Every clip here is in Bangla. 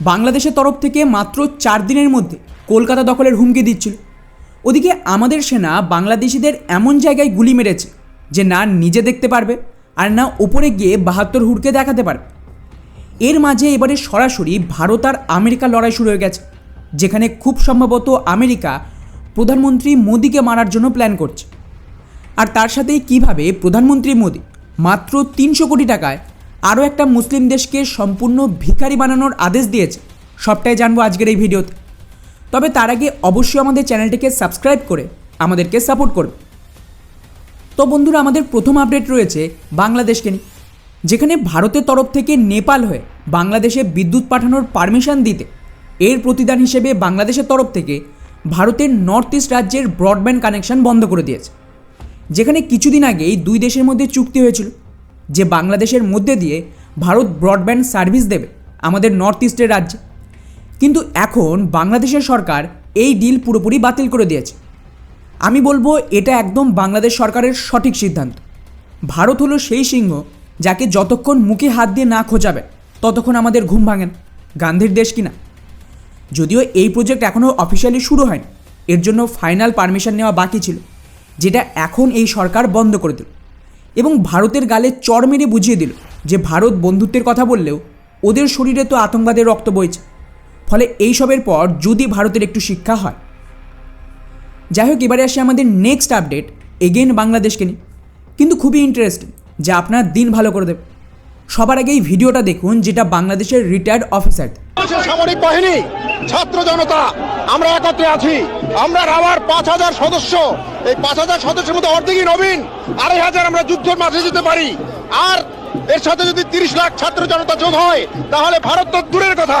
বাংলাদেশের তরফ থেকে মাত্র চার দিনের মধ্যে কলকাতা দখলের হুমকি দিচ্ছিল। ওদিকে আমাদের সেনা বাংলাদেশিদের এমন জায়গায় গুলি মেরেছে যে না নিজে দেখতে পারবে আর না ওপরে গিয়ে বাহাত্তর হুড়কে দেখাতে পারবে। এর মাঝে এবারে সরাসরি ভারত আর আমেরিকা লড়াই শুরু হয়ে গেছে, যেখানে খুব সম্ভবত আমেরিকা প্রধানমন্ত্রী মোদিকে মারার জন্য প্ল্যান করছে। আর তার সাথেই কীভাবে প্রধানমন্ত্রী মোদি মাত্র তিনশো কোটি টাকায় আরও একটা মুসলিম দেশকে সম্পূর্ণ ভিখারি বানানোর আদেশ দিয়েছে। সবটাই জানব আজকের এই ভিডিওতে। তবে তার আগে অবশ্যই আমাদের চ্যানেলটিকে সাবস্ক্রাইব করে আমাদেরকে সাপোর্ট করবে তো বন্ধুরা, আমাদের প্রথম আপডেট রয়েছে বাংলাদেশকে নিয়ে। যেখানে ভারতের তরফ থেকে নেপাল হয়ে বাংলাদেশে বিদ্যুৎ পাঠানোর পারমিশন দিতে এর প্রতিদান হিসেবে বাংলাদেশের তরফ থেকে ভারতের নর্থ ইস্ট রাজ্যের ব্রডব্যান্ড কানেকশন বন্ধ করে দিয়েছে। যেখানে কিছুদিন আগে এই দুই দেশের মধ্যে চুক্তি হয়েছিল। যে বাংলাদেশের মধ্যে দিয়ে ভারত ব্রডব্যান্ড সার্ভিস দেবে আমাদের নর্থ ইস্টের রাজ্যে। কিন্তু এখন বাংলাদেশের সরকার এই ডিল পুরোপুরি বাতিল করে দিয়েছে। আমি বলব এটা একদম বাংলাদেশ সরকারের সঠিক সিদ্ধান্ত। ভারত হলো সেই সিংহ যাকে যতক্ষণ মুখে হাত দিয়ে না খোঁজাবে, ততক্ষণ আমাদের ঘুম ভাঙেন, গান্ধীর দেশ কিনা। যদিও এই প্রজেক্ট এখনও অফিসিয়ালি শুরু হয়নি, এর জন্য ফাইনাল পারমিশন নেওয়া বাকি ছিল, যেটা এখন এই সরকার বন্ধ করে দিল। এবং ভারতের গালে চর মেরে বুঝিয়ে দিল যে ভারত বন্ধুত্বের কথা বললেও ওদের শরীরে তো আতঙ্কবাদের রক্ত বইছে। ফলে এইসবের পর যদি ভারতের একটু শিক্ষা হয়। যাই হোক, এবারে আসে আমাদের নেক্সট আপডেট এগেন বাংলাদেশকে নিয়ে। কিন্তু খুবই ইন্টারেস্টিং যা আপনার দিন ভালো করে দেবে সবার আগে এই ভিডিওটা দেখুন যেটা বাংলাদেশের রিটায়ার্ড অফিসার সামরিক বাহিনী, ছাত্র জনতা, আমরা একত্রে আছি। আমরা রাবার পাঁচ হাজার সদস্য। এই পাঁচ হাজার সদস্যের মধ্যে অর্ধেকই নবীন, আড়াই হাজার আমরা যুদ্ধের মাঝে যেতে পারি। আর এর সাথে যদি তিরিশ লাখ ছাত্র জনতা যোগ হয়, তাহলে ভারত তো দূরের কথা।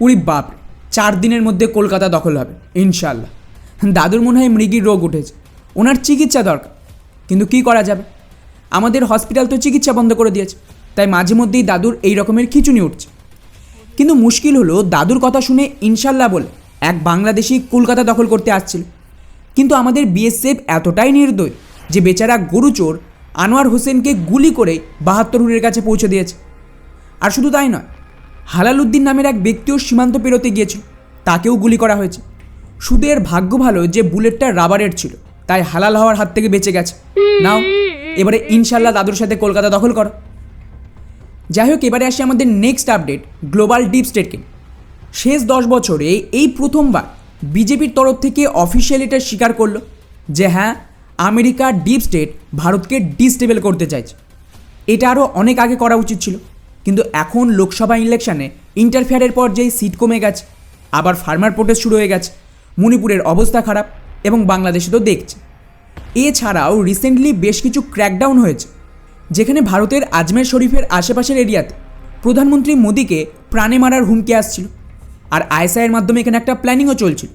উরি বাপ চার দিনের মধ্যে কলকাতা দখল হবে ইনশাল্লাহ দাদুর মনে হয় মৃগীর রোগ উঠেছে, ওনার চিকিৎসা দরকার, কিন্তু কি করা যাবে? আমাদের হসপিটাল তো চিকিৎসা বন্ধ করে দিয়েছে, তাই মাঝে মধ্যেই দাদুর এই রকমের খিচুনি উঠছে। কিন্তু মুশকিল হলো, দাদুর কথা শুনে ইনশাল্লাহ বলে, এক বাংলাদেশি কলকাতা দখল করতে আসছিল। কিন্তু আমাদের বিএসএফ এতটাই নির্দয় যে বেচারা গরুচোর আনোয়ার হোসেনকে গুলি করে বাহাত্তর হুরের কাছে পৌঁছে দিয়েছে। আর শুধু তাই নয় হালাল উদ্দিন নামের এক ব্যক্তিও সীমান্ত পেরোতে গিয়েছিল। তাকেও গুলি করা হয়েছে। শুধু এর ভাগ্য ভালো যে বুলেটটা রাবারের ছিল, তাই হালাল হওয়ার হাত থেকে বেঁচে গেছে। নাও, এবারে ইনশাল্লাহ দাদুর সাথে কলকাতা দখল করো। যাই হোক, এবারে আসি আমাদের নেক্সট আপডেট গ্লোবাল ডিপ স্টেটকে শেষ দশ বছরে এই প্রথমবার বিজেপির তরফ থেকে অফিসিয়াল এটা স্বীকার করল যে হ্যাঁ আমেরিকা ডিপ স্টেট ভারতকে ডিস্টেবল করতে চাইছে। এটা আরও অনেক আগে করা উচিত ছিল। কিন্তু এখন লোকসভা ইলেকশনে ইন্টারফেয়ারের পর যেই সিট কমে গেছে, আবার ফার্মার প্রোটেস্ট শুরু হয়ে গেছে। মণিপুরের অবস্থা খারাপ এবং বাংলাদেশে তো দেখছে। এছাড়াও রিসেন্টলি বেশ কিছু ক্র্যাকডাউন হয়েছে, যেখানে ভারতের আজমের শরীফের আশেপাশের এরিয়াতে প্রধানমন্ত্রী মোদীকে প্রাণে মারার হুমকি আসছিল। আর আইএসআইয়ের মাধ্যমে এখানে একটা প্ল্যানিংও চলছিল,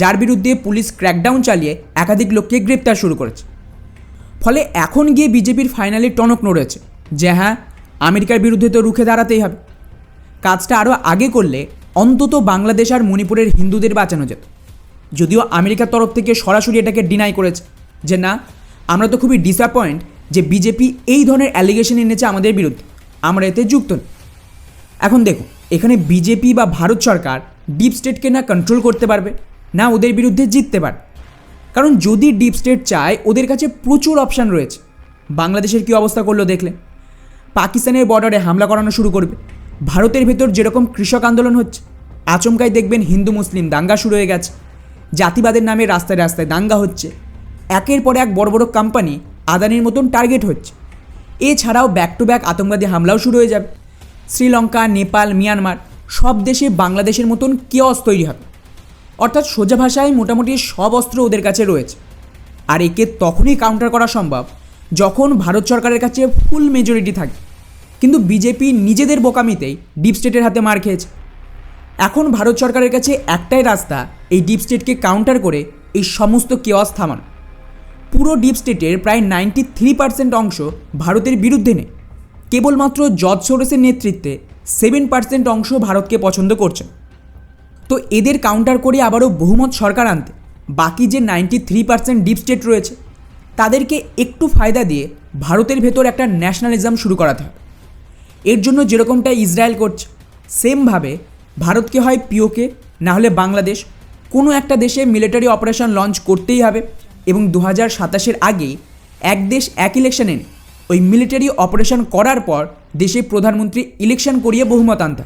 যার বিরুদ্ধে পুলিশ ক্র্যাকডাউন চালিয়ে একাধিক লোককে গ্রেপ্তার শুরু করেছে। ফলে এখন গিয়ে বিজেপির ফাইনালি টনক নড়েছে যে হ্যাঁ আমেরিকার বিরুদ্ধে তো রুখে দাঁড়াতেই হবে। কাজটা আরও আগে করলে অন্তত বাংলাদেশ আর মণিপুরের হিন্দুদের বাঁচানো যেত। যদিও আমেরিকার তরফ থেকে সরাসরি এটাকে ডিনাই করেছে যে না, আমরা তো খুবই ডিসঅ্যাপয়েন্ট যে বিজেপি এই ধরনের অ্যালিগেশন এনেছে আমাদের বিরুদ্ধে। আমরা এতে যুক্ত নই। এখন দেখুন এখানে বিজেপি বা ভারত সরকার ডিপ স্টেটকে না কন্ট্রোল করতে পারবে, না ওদের বিরুদ্ধে জিততে পারবে। কারণ যদি ডিপ স্টেট চায়, ওদের কাছে প্রচুর অপশান রয়েছে। বাংলাদেশের কী অবস্থা করল দেখলে? পাকিস্তানের বর্ডারে হামলা করানো শুরু করবে। ভারতের ভেতর যেরকম কৃষক আন্দোলন হচ্ছে, আচমকাই দেখবেন হিন্দু, মুসলিম দাঙ্গা শুরু হয়ে গেছে। জাতিবাদের নামে রাস্তায় রাস্তায় দাঙ্গা হচ্ছে। একের পর এক বড় বড় কোম্পানি আদানির মতন টার্গেট হচ্ছে। এছাড়াও ব্যাক টু ব্যাক আতঙ্কবাদী হামলাও শুরু হয়ে যাবে। শ্রীলঙ্কা, নেপাল, মিয়ানমার সব দেশে বাংলাদেশের মতন কেয়স তৈরি হবে। অর্থাৎ সোজা ভাষায় মোটামুটি সব অস্ত্র ওদের কাছে রয়েছে। আর একে তখনই কাউন্টার করা সম্ভব যখন ভারত সরকারের কাছে ফুল মেজরিটি থাকে। কিন্তু বিজেপি নিজেদের বোকামিতেই ডিপ স্টেটের হাতে মার খেয়েছে। এখন ভারত সরকারের কাছে একটাই রাস্তা, এই ডিপ স্টেটকে কাউন্টার করে এই সমস্ত কেওয়াস থামানো। পুরো ডিপ স্টেটের প্রায় নাইনটি থ্রি পার্সেন্ট অংশ ভারতের বিরুদ্ধে নেই। কেবলমাত্র জর্জ সোরেসের নেতৃত্বে সেভেন পার্সেন্ট অংশ ভারতকে পছন্দ করছে তো এদের কাউন্টার করে আবারও বহুমত সরকার আনতে বাকি যে ninety three percent deep state রয়েছে, তাদেরকে একটু ফায়দা দিয়ে ভারতের ভেতর একটা ন্যাশনালিজম শুরু করাতে হবে। এর জন্য যেরকমটা ইসরায়েল করছে, সেমভাবে ভারতকে হয় পিওকে না হলে বাংলাদেশ। কোনো একটা দেশে মিলিটারি অপারেশন লঞ্চ করতেই হবে এবং দু হাজার সাতাশের আগেই এক দেশ এক ইলেকশন ওই মিলিটারি অপারেশন করার পর দেশে প্রধানমন্ত্রী ইলেকশন করিয়ে বহুমত আনতে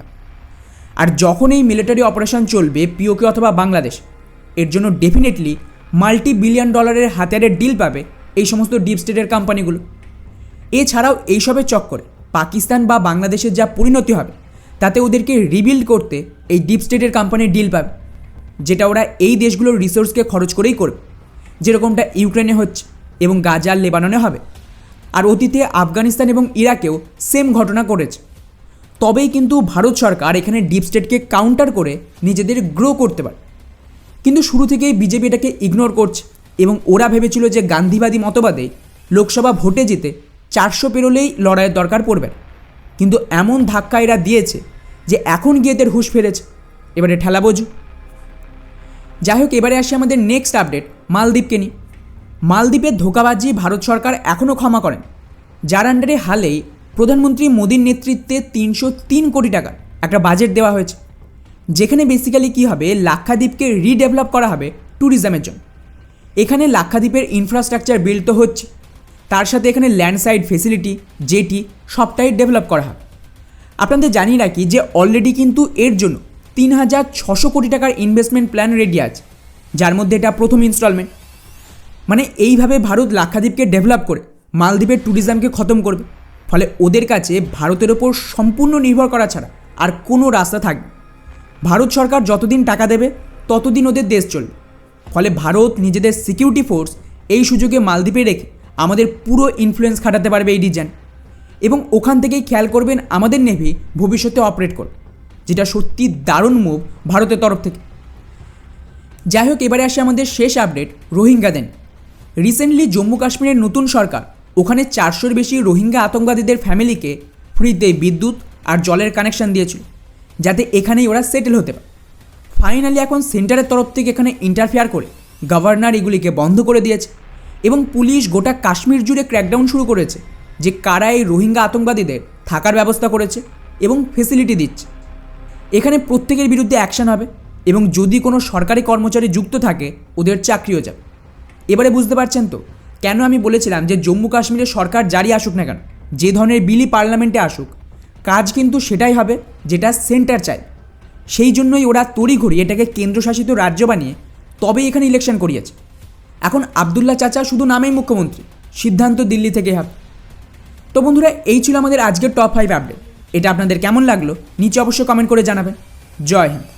আর যখন এই মিলিটারি অপারেশন চলবে পিওকে অথবা বাংলাদেশ, এর জন্য ডেফিনেটলি মাল্টি বিলিয়ন ডলারের হাতিয়ারের ডিল পাবে এই সমস্ত ডিপ স্টেটের কোম্পানিগুলো এছাড়াও এইসবের চক্করে পাকিস্তান বা বাংলাদেশের যা পরিণতি হবে, তাতে ওদেরকে রিবিল্ড করতে এই ডিপ স্টেটের কোম্পানির ডিল পাবে, যেটা ওরা এই দেশগুলোর রিসোর্সকে খরচ করেই করবে, যেরকমটা ইউক্রেনে হচ্ছে এবং গাজার লেবাননে হবে। আর অতীতে আফগানিস্তান এবং ইরাকেও সেম ঘটনা করেছে। তবেই কিন্তু ভারত সরকার এখানে ডিপ স্টেটকে কাউন্টার করে নিজেদের গ্রো করতে পারে। কিন্তু শুরু থেকেই বিজেপি এটাকে ইগনোর করছে এবং ওরা ভেবেছিল যে গান্ধীবাদী মতবাদে লোকসভা ভোটে জিতে চারশো পেরোলেই লড়াইয়ের দরকার পড়বে। কিন্তু এমন ধাক্কা এরা দিয়েছে যে এখন গিয়ে এদের হুঁশ ফেরেছে। এবারে ঠেলা বোঝো যাই হোক, এবারে আসি আমাদের নেক্সট আপডেট মালদ্বীপকে নিয়ে। মালদ্বীপের ধোকাবাজি ভারত সরকার এখনও ক্ষমা করেন। যার আন্ডারে হালেই প্রধানমন্ত্রী মোদীর নেতৃত্বে তিনশো তিন কোটি টাকার একটা বাজেট দেওয়া হয়েছে। যেখানে বেসিক্যালি কী হবে, লাক্ষাদ্বীপকে রিডেভেলপ করা হবে ট্যুরিজমের জন্য। এখানে লাক্ষাদ্বীপের ইনফ্রাস্ট্রাকচার বিল্ড তো হচ্ছে তার সাথে এখানে ল্যান্ডসাইড ফেসিলিটি, জেটি সবটাই ডেভেলপ করা হবে আপনাদের জানিয়ে রাখি যে অলরেডি কিন্তু এর জন্য তিন হাজার ছশো কোটি টাকার ইনভেস্টমেন্ট প্ল্যান রেডি আছে, যার মধ্যে এটা প্রথম ইনস্টলমেন্ট মানে এইভাবে ভারত লাক্ষাদ্বীপকে ডেভেলপ করে, মালদ্বীপের ট্যুরিজমকে খতম করবে, ফলে ওদের কাছে ভারতের ওপর সম্পূর্ণ নির্ভর করা ছাড়া আর কোনো রাস্তা থাকবে ভারত সরকার যতদিন টাকা দেবে, ততদিন ওদের দেশ চলবে। ফলে ভারত নিজেদের সিকিউরিটি ফোর্স এই সুযোগে মালদ্বীপে রেখে আমাদের পুরো ইনফ্লুয়েন্স খাটাতে পারবে এই রিজন এবং ওখান থেকেই খেয়াল করবেন আমাদের নেভি ভবিষ্যতে অপারেট করবে, যেটা সত্যি দারুণ মুভ ভারতের তরফ থেকে। যাই হোক, এবারে আসে আমাদের শেষ আপডেট রোহিঙ্গাদের রিসেন্টলি জম্মু কাশ্মীরের নতুন সরকার, ওখানে চারশোর বেশি রোহিঙ্গা আতঙ্কবাদীদের ফ্যামিলিকে ফ্রিতে বিদ্যুৎ আর জলের কানেকশন দিয়েছিল, যাতে এখানেই ওরা সেটেল হতে পারে। ফাইনালি এখন সেন্টারের তরফ থেকে এখানে ইন্টারফেয়ার করে গভর্নর এগুলিকে বন্ধ করে দিয়েছে। এবং পুলিশ গোটা কাশ্মীর জুড়ে ক্র্যাকডাউন শুরু করেছে, যে কারা এই রোহিঙ্গা আতঙ্কবাদীদের থাকার ব্যবস্থা করেছে এবং ফেসিলিটি দিচ্ছে। এখানে প্রত্যেকের বিরুদ্ধে অ্যাকশন হবে এবং যদি কোনো সরকারি কর্মচারী যুক্ত থাকে, ওদের চাকরিও যাবে। এবারে বুঝতে পারছেন তো, কেন আমি বলেছিলাম যে জম্মু কাশ্মীরের সরকার জারি আসুক না কেন, যে ধরনের বিলি পার্লামেন্টে আসুক, কাজ কিন্তু সেটাই হবে যেটা সেন্টার চাই সেই জন্যই ওরা তড়িঘড়ি এটাকে কেন্দ্রশাসিত রাজ্য বানিয়ে তবেই এখানে ইলেকশন করিয়েছে। এখন আবদুল্লা চাচা শুধু নামেই মুখ্যমন্ত্রী। সিদ্ধান্ত দিল্লি থেকে হবে। তো বন্ধুরা, এই ছিল আমাদের আজকের টপ ফাইভ আপডেট এটা আপনাদের কেমন লাগল? নিচে অবশ্যই কমেন্ট করে জানাবেন। জয় হিন্দ।